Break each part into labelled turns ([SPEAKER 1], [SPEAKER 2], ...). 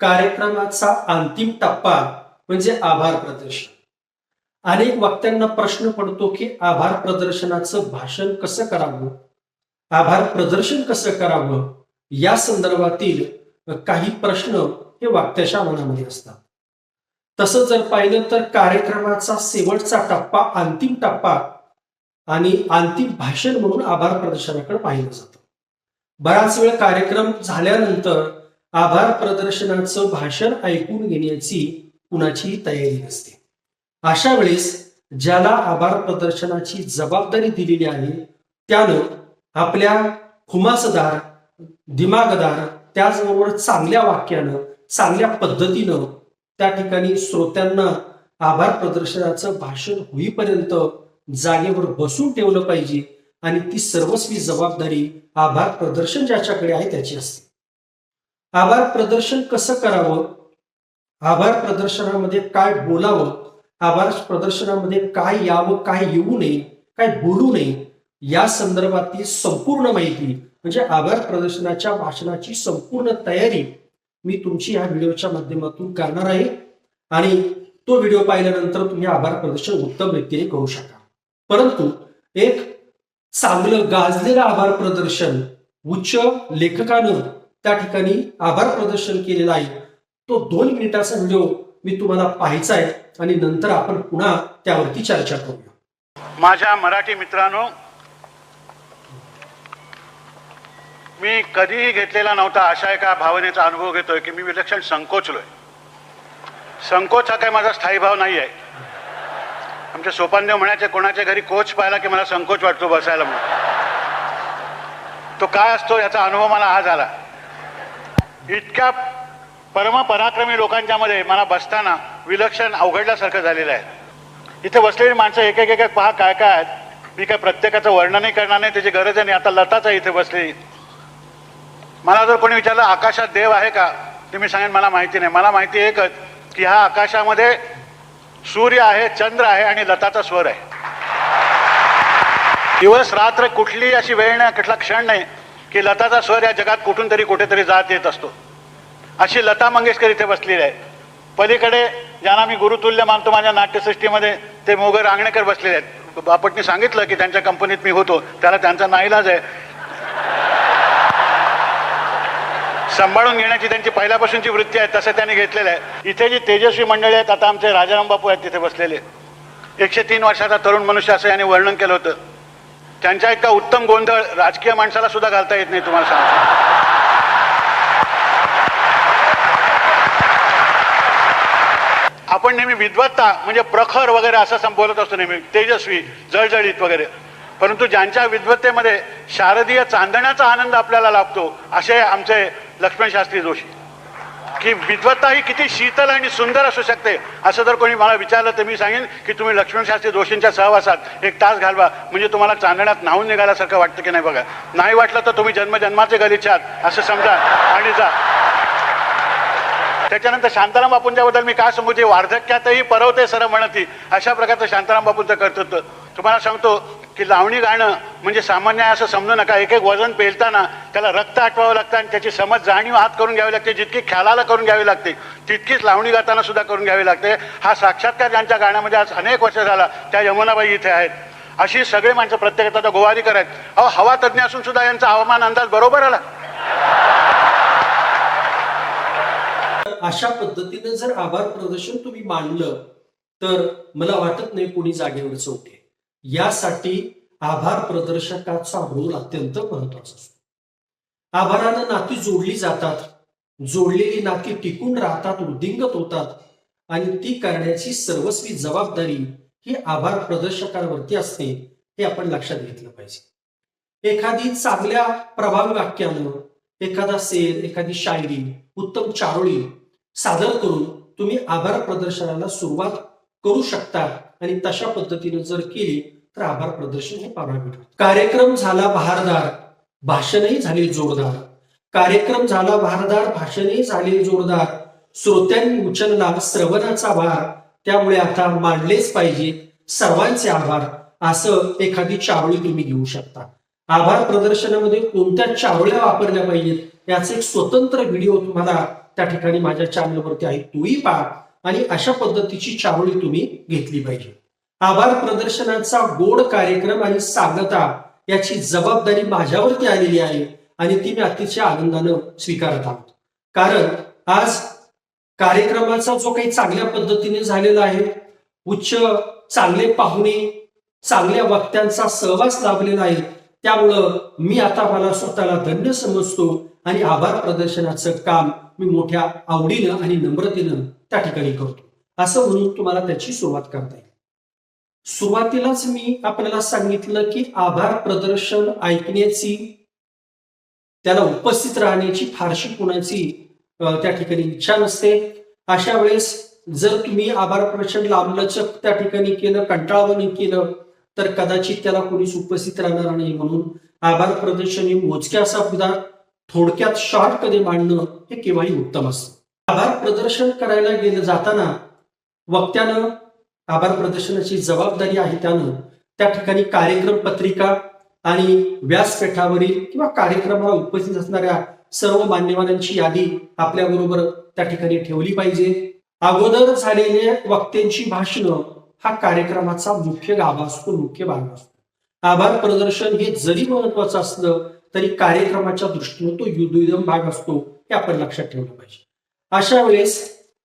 [SPEAKER 1] कार्यक्रमाचा अंतिम टप्पा म्हणजे आभार प्रदर्शन. अनेक वक्त्यांना प्रश्न पडतो की आभार प्रदर्शनाचं भाषण कसं करावं? आभार प्रदर्शन कसं करावं? या संदर्भातील काही प्रश्न हे वक्त्याच्या मनामध्ये असतात. तसं जर पाहिलं तर कार्यक्रमाचा शेवटचा टप्पा अंतिम टप्पा आणि अंतिम भाषण म्हणून आभार प्रदर्शनाकडे पाहिलं जातं. बराच वेळ कार्यक्रम झाल्यानंतर आभार प्रदर्शनाचं भाषण ऐकून घेण्याची कुणाचीही तयारी नसते. अशा वेळेस ज्याला आभार प्रदर्शनाची जबाबदारी दिलेली आहे त्यानं आपल्या खुमासदार दिमागदार त्याचबरोबर चांगल्या वाक्यानं चांगल्या पद्धतीनं त्या ठिकाणी श्रोत्यांना आभार प्रदर्शनाचं भाषण होईपर्यंत जागेवर बसून ठेवलं पाहिजे आणि ती सर्वस्वी जबाबदारी आभार प्रदर्शन ज्याच्याकडे आहे त्याची असते. आभार प्रदर्शन कसं करावं? आभार प्रदर्शनामध्ये काय बोलावं? आभार प्रदर्शनामध्ये काय यावं? काय येऊ नये? काय बोलू नये? या संदर्भातील संपूर्ण माहिती म्हणजे आभार प्रदर्शनाच्या भाषणाची संपूर्ण तयारी मी तुमची या व्हिडिओच्या माध्यमातून करणार आहे. आणि तो व्हिडिओ पाहिल्यानंतर तुम्ही आभार प्रदर्शन उत्तम रीतीने करू शकाल. परंतु एक चांगलं गाजलेलं आभार प्रदर्शन उच्च लेखकानं त्या ठिकाणी आभार प्रदर्शन केलेला आहे. तो दोन मिनिटाचा व्हिडिओ मी तुम्हाला पाहायचा आहे आणि नंतर आपण पुन्हा त्यावरती चर्चा करूया.
[SPEAKER 2] माझ्या मराठी मित्रांनो मी कधीही घेतलेला नव्हता अशा एका भावनेचा अनुभव घेतोय की मी विलक्षण संकोचलोय. संकोच हा काही माझा स्थायी भाव नाही आहे आमच्या सोपानदेव म्हणायचे कोणाच्या घरी कोच पाहिला की मला संकोच वाटतो बसायला म्हणून? तो काय असतो याचा अनुभव मला आज आला इतक्या परमपराक्रमी लोकांच्या मध्ये मला बसताना विलक्षण अवघडल्यासारखं झालेलं आहे. इथे बसलेली माणसं एक एक एक पहा काय काय आहेत. मी काय प्रत्येकाचं वर्णनही करणार नाही त्याची गरज आहे नाही. आता लताच आहे इथे बसलेली. मला जर कोणी विचारलं आकाशात देव आहे का? ते मी सांगेन मला माहिती नाही. मला माहिती एकच की ह्या आकाशामध्ये सूर्य आहे चंद्र आहे आणि लताचा स्वर आहे. दिवस रात्र कुठली अशी वेळ नाही कुठला क्षण नाही. की लताचा स्वर या जगात कुठून तरी कुठेतरी जात येत असतो. अशी लता मंगेशकर इथे बसलेली आहे. पलीकडे ज्यांना मी गुरुतुल्य मानतो माझ्या नाट्यसृष्टीमध्ये ते मोगर रांगणेकर बसलेले आहेत. बापटने सांगितलं की त्यांच्या कंपनीत मी होतो. त्याला त्यांचा नाईलाज आहे. सांभाळून घेण्याची त्यांची पहिल्यापासूनची वृत्ती आहे तसं त्यांनी घेतलेलं आहे. इथे जी तेजस्वी मंडळी आहेत आता आमचे राजाराम बापू आहेत तिथे बसलेले. एकशे तीन वर्षाचा तरुण मनुष्य असं यांनी वर्णन केलं होतं. त्यांच्या इतका उत्तम गोंधळ राजकीय माणसाला सुद्धा घालता येत नाही तुम्हाला सांगतो. आपण नेहमी विद्वत्ता म्हणजे प्रखर वगैरे असं संबोलत असतो नेहमी तेजस्वी जळजळीत वगैरे. परंतु ज्यांच्या विद्वत्तेमध्ये शारदीय चांदण्याचा आनंद आपल्याला लाभतो असे आमचे लक्ष्मण शास्त्री जोशी. की विद्वत्ता ही किती शीतल आणि सुंदर असू शकते? असं जर कोणी मला विचारलं तर मी सांगेन की तुम्ही लक्ष्मणशास्त्री जोशींच्या सहवासात एक तास घालवा. म्हणजे तुम्हाला चांदण्यात नाहून निघाल्यासारखं वाटतं की नाही बघा. नाही वाटलं तर तुम्ही जन्मजन्माचे गलिच्छात. असं समजा. आणि जा. त्याच्यानंतर शांताराम बापूंच्याबद्दल मी काय सांगू जे वार्धक्यातही परवते सर म्हणती. अशा प्रकारचं शांताराम बापूंचं कर्तृत्व. तुम्हाला सांगतो की लावणी गाणं म्हणजे सामान्य असं समजू नका. एक एक वजन पेलताना त्याला रक्त आटवावं लागतं आणि त्याची समज जाणीव हात करून घ्यावी लागते. जितकी ख्यालाला करून घ्यावी लागते तितकीच लावणी गाताना सुद्धा करून घ्यावी लागते. हा साक्षात्कार ज्यांच्या गाण्यामध्ये आज अनेक वर्ष झाला. त्या यमुनाबाई इथे आहेत. अशी सगळी माणसं प्रत्येकाचा आता गोवारीकर आहेत. अहो हवा तज्ज्ञ असून सुद्धा यांचा हवामान अंदाज बरोबर आला.
[SPEAKER 1] अशा पद्धतीने जर आभार प्रदर्शन तुम्ही मांडलं तर मला वाटत नाही कोणी जागेवर चौके यासाठी आभार प्रदर्शकाचा रोल अत्यंत महत्त्वाचा असतो. आभारानं नाती जोडली जातात जोडलेली नाती टिकून राहतात वृद्धिंगत होतात आणि ती करण्याची सर्वस्वी जबाबदारी ही आभार प्रदर्शकांवरती असते हे आपण लक्षात घेतलं पाहिजे. एखादी चांगल्या प्रभावी वाक्यानं एखादा सेल एखादी शायरी उत्तम चारोळी सादर करून तुम्ही आभार प्रदर्शनाला सुरुवात करू शकता. आणि तशा पद्धतीने जर केली तर आभार प्रदर्शन हे पाहायला कार्यक्रम झाला बहारदार भाषणही झाले जोरदार. कार्यक्रम झाला बहारदार भाषणही झाले जोरदार. श्रोत्यांनी उचलला श्रवणाचा भार त्यामुळे आता मांडलेच पाहिजे सर्वांचे आभार. असं एखादी चावळी तुम्ही घेऊ शकता. आभार प्रदर्शनामध्ये कोणत्या चावळ्या वापरल्या पाहिजेत याचे एक स्वतंत्र व्हिडिओ तुम्हाला त्या ठिकाणी माझ्या चॅनलवरती आहे. तोही पहा. आणि अशा पद्धतीची चावळी तुम्ही घेतली पाहिजे. आभार प्रदर्शनाचा गोड कार्यक्रम आणि सांगता याची जबाबदारी माझ्यावरती आलेली आहे आणि ती मी अतिशय आनंदानं स्वीकारत आहोत. कारण आज कार्यक्रमाचा जो काही चांगल्या पद्धतीने झालेला आहे उच्च चांगले पाहुणे चांगल्या वक्त्यांचा सहवास लाभलेला आहे त्यामुळं मी आता मला स्वतःला धन्य समजतो आणि आभार प्रदर्शनाचं काम मी मोठ्या आवडीनं आणि नम्रतेनं त्या ठिकाणी करतो. असं म्हणून तुम्हाला त्याची सुरुवात करता येईल. सुरुवातीलाच मी आपल्याला सांगितलं की आभार प्रदर्शन ऐकण्याची त्याला उपस्थित राहण्याची फारशी कुणाची त्या ठिकाणी इच्छा नसते. अशा वेळेस जर तुम्ही आभार प्रदर्शन लांबलचक त्या ठिकाणी केलं कंटाळवाणी केलं तर कदाचित त्याला कोणीच उपस्थित राहणार नाही म्हणून आभार प्रदर्शन हे मोजक्या असा थोडक्यात शॉर्टमध्ये मांडणं हे केव्हाही उत्तम असतं. आभार प्रदर्शन करायला गेलं जाताना वक्त्यानं आभार प्रदर्शनाची जबाबदारी आहे त्यानं त्या ठिकाणी कार्यक्रम पत्रिका आणि व्यासपीठावरील किंवा कार्यक्रमाला उपस्थित असणाऱ्या सर्व मान्यवरांची यादी आपल्याबरोबर त्या ठिकाणी ठेवली पाहिजे. अगोदर झालेल्या वक्त्यांची भाषणं हा कार्यक्रमाचा मुख्य गाभा असतो मुख्य भाग असतो. आभार प्रदर्शन हे जरी महत्वाचं असलं तरी कार्यक्रमाच्या दृष्टीने तो युद्धयुधम भाग असतो हे आपण लक्षात ठेवलं पाहिजे. अशा वेळेस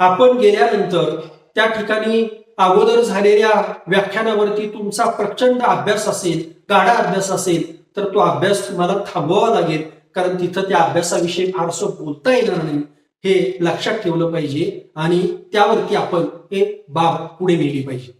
[SPEAKER 1] आपण गेल्यानंतर त्या ठिकाणी अगोदर झालेल्या व्याख्यानावरती तुमचा प्रचंड अभ्यास असेल गाडा अभ्यास असेल तर तो अभ्यास तुम्हाला थांबवावा लागेल. कारण तिथं त्या अभ्यासाविषयी फारसं बोलता येणार नाही हे लक्षात ठेवलं पाहिजे आणि त्यावरती आपण हे बाब पुढे नेली पाहिजे.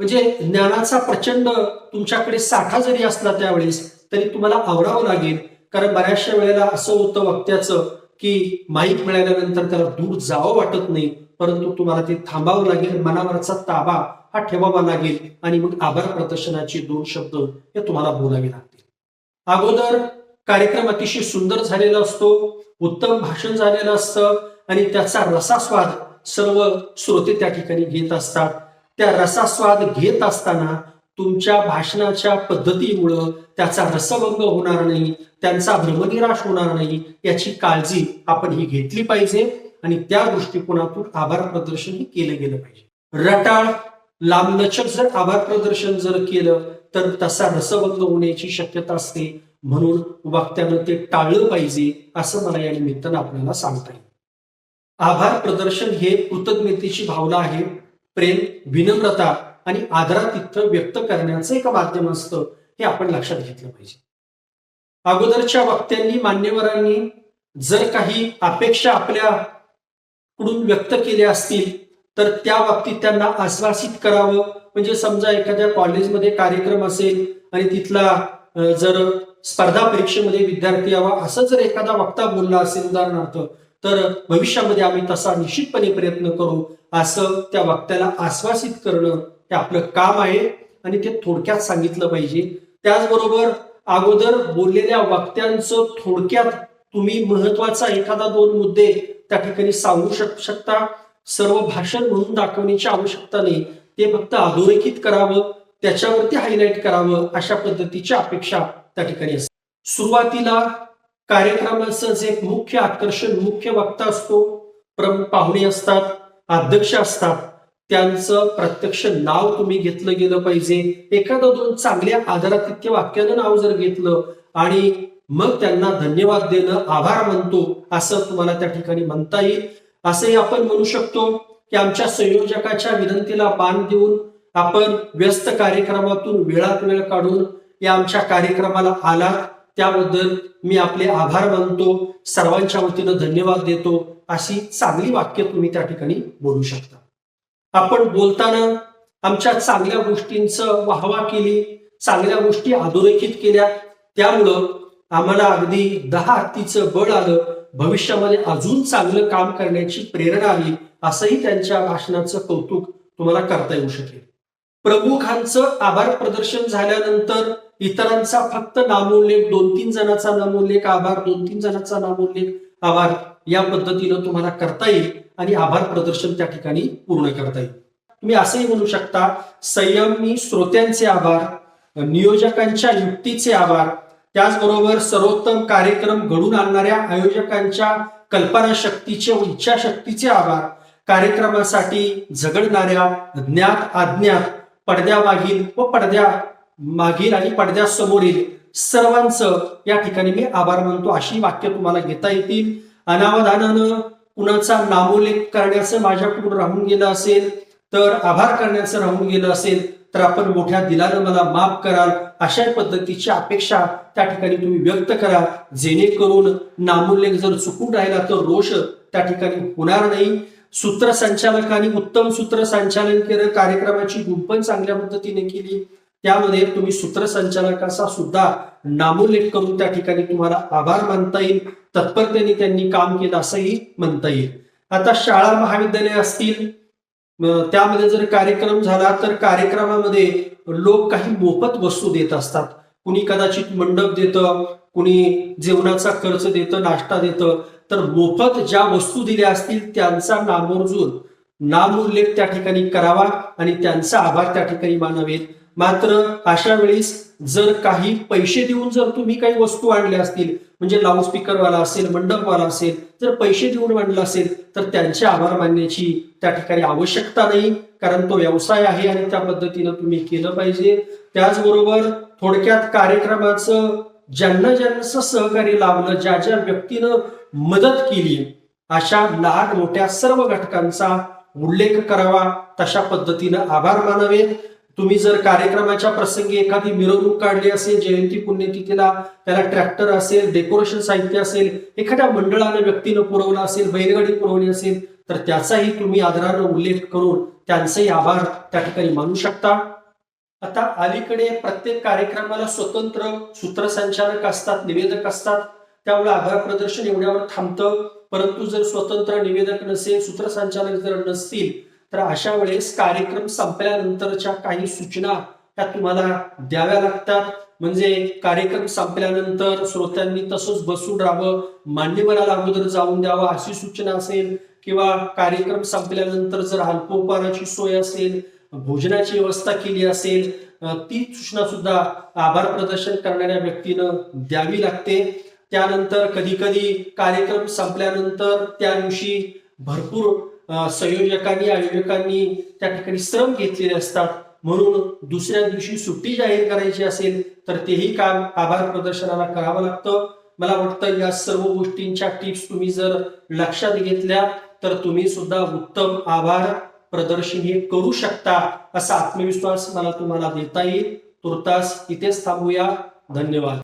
[SPEAKER 1] म्हणजे ज्ञानाचा प्रचंड तुमच्याकडे साठा जरी असला त्यावेळेस तरी तुम्हाला आवरावं लागेल. कारण बऱ्याचशा वेळेला असं होतं वक्त्याचं की माहीत मिळाल्यानंतर त्याला दूर जावं वाटत नाही परंतु तुम्हाला ते थांबावं लागेल मनावरचा ताबा हा ठेवावा लागेल आणि मग आभार प्रदर्शनाचे दोन शब्द हे तुम्हाला बोलावे लागतील. अगोदर कार्यक्रम अतिशय सुंदर झालेला असतो उत्तम भाषण झालेलं असतं आणि त्याचा रसास्वाद सर्व श्रोते त्या ठिकाणी घेत असतात. त्या रसास्वाद घेत असताना तुमच्या भाषणाच्या पद्धतीमुळं त्याचा रसभंग होणार नाही त्यांचा भ्रमनिराश होणार नाही याची काळजी आपण ही घेतली पाहिजे आणि त्या दृष्टिकोनातून आभार प्रदर्शन हे केलं गेलं पाहिजे. रटाळ लांबलचक जर आभार प्रदर्शन जर केलं तर तसा रसभंग होण्याची शक्यता असते. म्हणून वक्त्यानं ते टाळलं पाहिजे असं मला या निमित्तानं आपल्याला सांगता येईल. आभार प्रदर्शन हे कृतज्ञतेची भावना आहे. प्रेम विनम्रता आणि आदरातिथ्य व्यक्त करण्याचं एक माध्यम असतं हे आपण लक्षात घेतलं पाहिजे. अगोदरच्या वक्त्यांनी मान्यवरांनी जर काही अपेक्षा आपल्याकडून व्यक्त केल्या असतील तर त्या बाबतीत त्यांना आश्वासित करावं. म्हणजे समजा एखाद्या कॉलेजमध्ये कार्यक्रम असेल आणि तिथला जर स्पर्धा परीक्षेमध्ये विद्यार्थी यावा असं जर एखादा वक्ता बोलला असेल उदाहरणार्थ तर भविष्यामध्ये आम्ही तसा निश्चितपणे प्रयत्न करू असं त्या वक्त्याला आश्वासित करणं हे आपलं काम आहे. आणि ते थोडक्यात सांगितलं पाहिजे. त्याचबरोबर अगोदर बोललेल्या वक्त्यांचं थोडक्यात तुम्ही महत्त्वाचा एखादा दोन मुद्दे त्या ठिकाणी सांगू शक शकता. सर्व भाषण म्हणून दाखवण्याची आवश्यकता नाही. ते फक्त अधोरेखित करावं त्याच्यावरती हायलाईट करावं अशा पद्धतीची अपेक्षा त्या ठिकाणी असते. सुरुवातीला कार्यक्रमाचं जे मुख्य आकर्षण मुख्य वक्ता असतो. प्रमुख पाहुणे असतात अध्यक्ष असतात. त्यांचं प्रत्यक्ष नाव तुम्ही घेतलं गेलं पाहिजे. एखादं दोन चांगल्या आदरातिथ्य वाक्यानं नाव जर घेतलं आणि मग त्यांना धन्यवाद देणं आभार म्हणतो असं तुम्हाला त्या ठिकाणी म्हणता येईल. असंही आपण म्हणू शकतो की आमच्या संयोजकाच्या विनंतीला पान देऊन आपण व्यस्त कार्यक्रमातून वेळात वेळ काढून या आमच्या कार्यक्रमाला आला त्याबद्दल मी आपले आभार मानतो. सर्वांच्या वतीनं धन्यवाद देतो. अशी चांगली वाक्य तुम्ही त्या ठिकाणी बोलू शकता. आपण बोलताना आमच्या चांगल्या गोष्टींचं वाहवा केली चांगल्या गोष्टी अधोरेखित केल्या. त्यामुळं आम्हाला अगदी दहा हत्तीचं बळ आलं. भविष्यामध्ये अजून चांगलं काम करण्याची प्रेरणा आली असंही त्यांच्या भाषणाचं कौतुक तुम्हाला करता येऊ शकेल. प्रमुखांचं आभार प्रदर्शन झाल्यानंतर इतरांचा फक्त नामोल्लेख दोन तीन जणांचा नामोल्लेख आभार दोन तीन जणांचा नामोल्लेख आभार या पद्धतीनं तुम्हाला करता येईल आणि आभार प्रदर्शन त्या ठिकाणी पूर्ण करता येईल. तुम्ही असंही म्हणू शकता संयमी श्रोत्यांचे आभार नियोजकांच्या युक्तीचे आभार त्याचबरोबर सर्वोत्तम कार्यक्रम घडून आणणाऱ्या आयोजकांच्या कल्पना शक्तीचे व इच्छाशक्तीचे आभार कार्यक्रमासाठी झगडणाऱ्या ज्ञात अज्ञात पडद्यामागील व पडद्या मागील आणि पडद्यासमोरील सर्वांचं या ठिकाणी मी आभार मानतो. अशी वाक्य तुम्हाला घेता येतील. अनावधानानं कुणाचा नामोल्लेख करण्याचं माझ्याकडून राहून गेलं असेल तर आभार करण्याचं राहून गेलं असेल तर आपण मोठ्या दिलानं मला माफ कराल. अशा पद्धतीची अपेक्षा त्या ठिकाणी तुम्ही व्यक्त करा. जेणेकरून नामोल्लेख जर चुकून राहिला तर रोष त्या ठिकाणी होणार नाही. सूत्रसंचालकांनी उत्तम सूत्रसंचालन केलं. कार्यक्रमाची गुंपण चांगल्या पद्धतीने केली. त्यामध्ये तुम्ही सूत्रसंचालकाचा सुद्धा नामोल्लेख करून त्या ठिकाणी तुम्हाला आभार मानता येईल. तत्परतेने त्यांनी काम केलं असंही म्हणता येईल. आता शाळा महाविद्यालय असतील त्यामध्ये जर कार्यक्रम झाला तर कार्यक्रमामध्ये लोक काही मोफत वस्तू देत असतात. कुणी कदाचित मंडप देतं कुणी जेवणाचा खर्च देतं नाश्ता देतं. तर मोफत ज्या वस्तू दिल्या असतील त्यांचा नामोर्जून नामोल्लेख त्या ठिकाणी करावा आणि त्यांचा आभार त्या ठिकाणी मानावेत. मात्र अशा वेळेस जर काही पैसे देऊन जर तुम्ही काही वस्तू आणल्या असतील म्हणजे लाऊडस्पीकरवाला असेल मंडपवाला असेल जर पैसे देऊन आणला असेल तर त्यांचे आभार मानण्याची त्या ठिकाणी आवश्यकता नाही. कारण तो व्यवसाय आहे आणि त्या पद्धतीनं तुम्ही केलं पाहिजे. त्याचबरोबर थोडक्यात कार्यक्रमाचं ज्यांना ज्यांचं सहकार्य लाभलं ज्या ज्या व्यक्तीनं मदत केली अशा लहान मोठ्या सर्व घटकांचा उल्लेख करावा तशा पद्धतीनं आभार मानावेत. तुम्ही जर कार्यक्रमाच्या प्रसंगी एखादी मिरवणूक काढली असेल जयंती पुण्यतिथीला त्याला ट्रॅक्टर असेल डेकोरेशन साहित्य असेल एखाद्या मंडळानं व्यक्तीनं पुरवलं असेल बैलगाडी पुरवली असेल तर त्याचाही तुम्ही आदरानं उल्लेख करून त्यांचेही आभार त्या ठिकाणी मानू शकता. आता अलीकडे प्रत्येक कार्यक्रमाला स्वतंत्र सूत्रसंचालक असतात निवेदक असतात. त्यामुळे आभार प्रदर्शन एवढ्यावर थांबतं. परंतु जर स्वतंत्र निवेदक नसेल सूत्रसंचालक जर नसतील तर अशा वेळेस कार्यक्रम संपल्यानंतरच्या काही सूचना त्या तुम्हाला द्याव्या लागतात. म्हणजे कार्यक्रम संपल्यानंतर श्रोत्यांनी तसंच बसून राहावं मान्यवराला अगोदर जाऊन द्यावं अशी सूचना असेल किंवा कार्यक्रम संपल्यानंतर जर अल्पोपहाराची सोय असेल भोजनाची व्यवस्था केली असेल ती सूचना सुद्धा आभार प्रदर्शन करणाऱ्या व्यक्तीनं द्यावी लागते. त्यानंतर कधी कधी कार्यक्रम संपल्यानंतर त्या दिवशी भरपूर संयोजकांनी आयोजकांनी त्या ठिकाणी श्रम घेतलेले असतात. म्हणून दुसऱ्या दिवशी सुट्टी जाहीर करायची असेल तर तेही काम आभार प्रदर्शनाला करावं लागतं. मला वाटतं या सर्व गोष्टींच्या टिप्स तुम्ही जर लक्षात घेतल्या तर तुम्ही सुद्धा उत्तम आभार प्रदर्शन हे करू शकता असा आत्मविश्वास मला तुम्हाला देता येईल. तुर्तास इथेच थांबूया. धन्यवाद.